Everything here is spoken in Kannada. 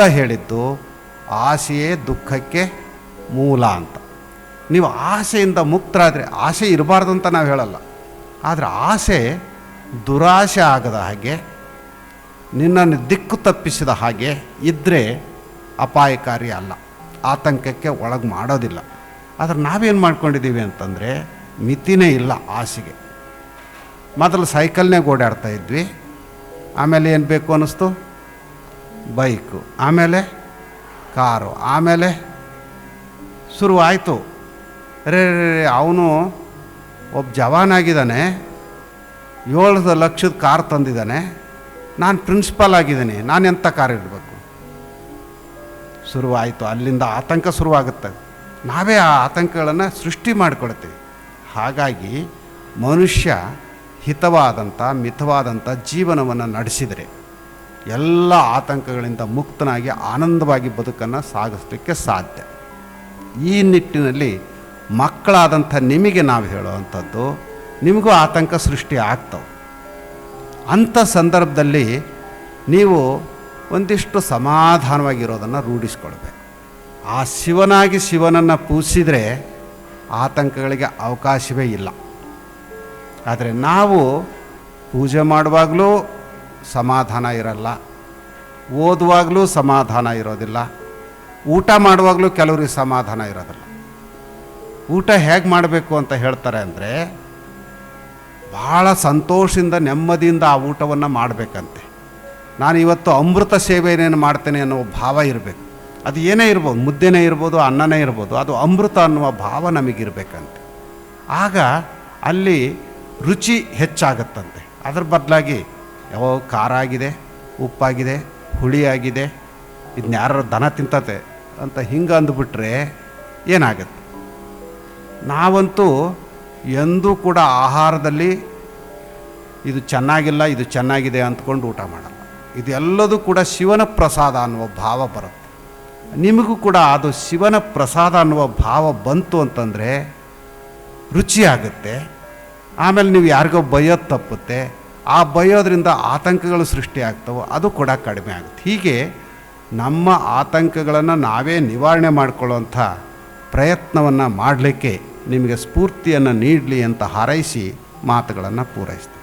ಹೇಳಿದ್ದು ಆಸೆಯೇ ದುಃಖಕ್ಕೆ ಮೂಲ ಅಂತ. ನೀವು ಆಸೆಯಿಂದ ಮುಕ್ತರಾದರೆ ಆಸೆ ಇರಬಾರ್ದು ಅಂತ ನಾವು ಹೇಳಲ್ಲ. ಆದರೆ ಆಸೆ ದುರಾಸೆ ಆಗದ ಹಾಗೆ, ನಿನ್ನನ್ನು ದಿಕ್ಕು ತಪ್ಪಿಸಿದ ಹಾಗೆ ಇದ್ದರೆ ಅಪಾಯಕಾರಿ ಅಲ್ಲ. ಆತಂಕಕ್ಕೆ ಒಳಗೆ ಮಾಡೋದಿಲ್ಲ. ಆದರೆ ನಾವೇನು ಮಾಡ್ಕೊಂಡಿದ್ದೀವಿ ಅಂತಂದರೆ ಮಿತಿನೇ ಇಲ್ಲ ಆಸೆಗೆ. ಮೊದಲು ಸೈಕಲ್ನೇ ಓಡಾಡ್ತಾ ಇದ್ವಿ. ಆಮೇಲೆ ಏನು ಬೇಕು ಅನ್ನಿಸ್ತು ಬೈಕು, ಆಮೇಲೆ ಕಾರು, ಆಮೇಲೆ ಶುರುವಾಯಿತು. ರೇ ಅವನು ಒಬ್ಬ ಜವಾನಾಗಿದ್ದಾನೆ. ಏಳು ಲಕ್ಷದ ಕಾರ್ ತಂದಿದ್ದಾನೆ. ನಾನು ಪ್ರಿನ್ಸಿಪಾಲ್ ಆಗಿದ್ದೀನಿ, ನಾನು ಎಂಥ ಕಾರ್ ಇಡಬೇಕು? ಶುರುವಾಯಿತು, ಅಲ್ಲಿಂದ ಆತಂಕ ಶುರುವಾಗುತ್ತೆ. ನಾವೇ ಆ ಆತಂಕಗಳನ್ನು ಸೃಷ್ಟಿ ಮಾಡಿಕೊಳ್ತೀವಿ. ಹಾಗಾಗಿ ಮನುಷ್ಯ ಹಿತವಾದಂಥ ಮಿತವಾದಂಥ ಜೀವನವನ್ನು ನಡೆಸಿದರೆ ಎಲ್ಲ ಆತಂಕಗಳಿಂದ ಮುಕ್ತನಾಗಿ ಆನಂದವಾಗಿ ಬದುಕನ್ನು ಸಾಗಿಸಲಿಕ್ಕೆ ಸಾಧ್ಯ. ಈ ನಿಟ್ಟಿನಲ್ಲಿ ಮಕ್ಕಳಾದಂಥ ನಿಮಗೆ ನಾವು ಹೇಳುವಂಥದ್ದು, ನಿಮಗೂ ಆತಂಕ ಸೃಷ್ಟಿ ಆಗ್ತವೆ. ಅಂಥ ಸಂದರ್ಭದಲ್ಲಿ ನೀವು ಒಂದಿಷ್ಟು ಸಮಾಧಾನವಾಗಿರೋದನ್ನು ರೂಢಿಸ್ಕೊಳ್ಬೇಕು. ಆ ಶಿವನಾಗಿ ಶಿವನನ್ನು ಪೂಜಿಸಿದರೆ ಆತಂಕಗಳಿಗೆ ಅವಕಾಶವೇ ಇಲ್ಲ. ಆದರೆ ನಾವು ಪೂಜೆ ಮಾಡುವಾಗಲೂ ಸಮಾಧಾನ ಇರಲ್ಲ. ಓದುವಾಗಲೂ ಸಮಾಧಾನ ಇರೋದಿಲ್ಲ. ಊಟ ಮಾಡುವಾಗಲೂ ಕೆಲವ್ರಿಗೆ ಸಮಾಧಾನ ಇರೋದಿಲ್ಲ. ಊಟ ಹೇಗೆ ಮಾಡಬೇಕು ಅಂತ ಹೇಳ್ತಾರೆ ಅಂದರೆ, ಭಾಳ ಸಂತೋಷದಿಂದ ನೆಮ್ಮದಿಯಿಂದ ಆ ಊಟವನ್ನು ಮಾಡಬೇಕಂತೆ. ನಾನು ಇವತ್ತು ಅಮೃತ ಸೇವೆಯನ್ನೇನು ಮಾಡ್ತೇನೆ ಅನ್ನೋ ಭಾವ ಇರಬೇಕು. ಅದು ಏನೇ ಇರ್ಬೋದು, ಮುದ್ದೆನೇ ಇರ್ಬೋದು, ಅನ್ನನೇ ಇರ್ಬೋದು, ಅದು ಅಮೃತ ಅನ್ನುವ ಭಾವ ನಮಗಿರಬೇಕಂತೆ. ಆಗ ಅಲ್ಲಿ ರುಚಿ ಹೆಚ್ಚಾಗತ್ತಂತೆ. ಅದ್ರ ಬದಲಾಗಿ ಯಾವ ಖಾರ ಆಗಿದೆ ಉಪ್ಪಾಗಿದೆ, ಹುಳಿಯಾಗಿದೆ ಇದನ್ನ ಯಾರು ದನ ತಿಂತತೆ ಅಂತ ಹಿಂಗೆ ಅಂದ್ಬಿಟ್ರೆ ಏನಾಗುತ್ತೆ? ನಾವಂತೂ ಎಂದೂ ಕೂಡ ಆಹಾರದಲ್ಲಿ ಇದು ಚೆನ್ನಾಗಿಲ್ಲ, ಇದು ಚೆನ್ನಾಗಿದೆ ಅಂದ್ಕೊಂಡು ಊಟ ಮಾಡಲ್ಲ. ಇದೆಲ್ಲದೂ ಕೂಡ ಶಿವನ ಪ್ರಸಾದ ಅನ್ನುವ ಭಾವ ಬರುತ್ತೆ. ನಿಮಗೂ ಕೂಡ ಅದು ಶಿವನ ಪ್ರಸಾದ ಅನ್ನುವ ಭಾವ ಬಂತು ಅಂತಂದರೆ ರುಚಿಯಾಗುತ್ತೆ. ಆಮೇಲೆ ನೀವು ಯಾರಿಗೋ ಬೈಯೋದು ತಪ್ಪುತ್ತೆ. ಆ ಭಯೋದ್ರಿಂದ ಆತಂಕಗಳು ಸೃಷ್ಟಿ ಆಗ್ತವೆ ಅದು ಕೂಡ ಕಡಿಮೆ ಆಗುತ್ತೆ. ಹೀಗೆ ನಮ್ಮ ಆತಂಕಗಳನ್ನು ನಾವೇ ನಿವಾರಣೆ ಮಾಡಿಕೊಳ್ಳುವಂಥ ಪ್ರಯತ್ನವನ್ನು ಮಾಡಲಿಕ್ಕೆ ನಿಮಗೆ ಸ್ಫೂರ್ತಿಯನ್ನು ನೀಡಲಿ ಅಂತ ಹಾರೈಸಿ ಮಾತುಗಳನ್ನು ಪೂರೈಸ್ತೀನಿ.